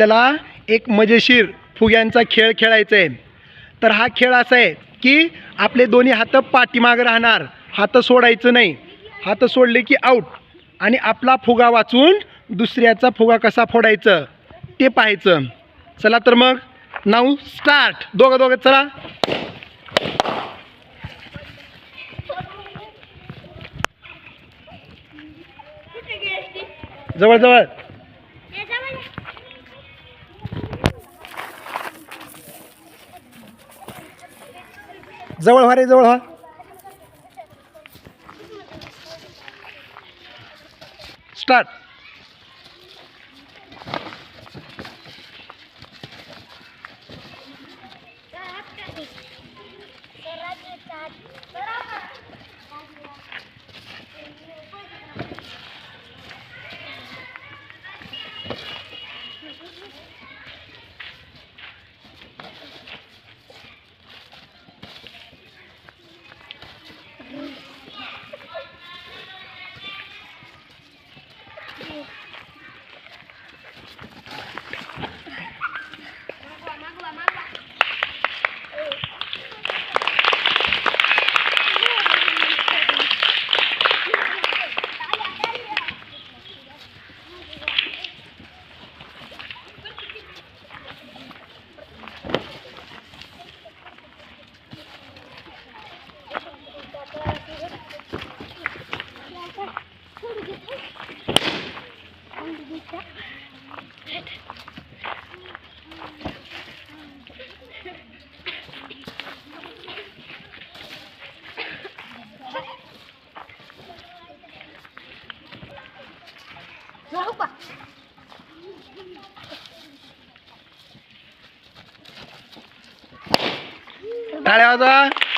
त्याला एक मजेशीर फुग्यांचा खेळ खेळायचा आहे. तर हा खेळ असा आहे की आपले दोन्ही हात पाठीमागं राहणार हात सोडायचं नाही. हात सोडले की आऊट आणि आपला फुगा वाचून दुसऱ्याचा फुगा कसा फोडायचं ते पाहायचं. चला तर मग नाव स्टार्ट दोघं दोघं चला. जवळ जवळ. जवळ व्हा रे जवळ व्हा. स्टार्ट 来吧！来，子。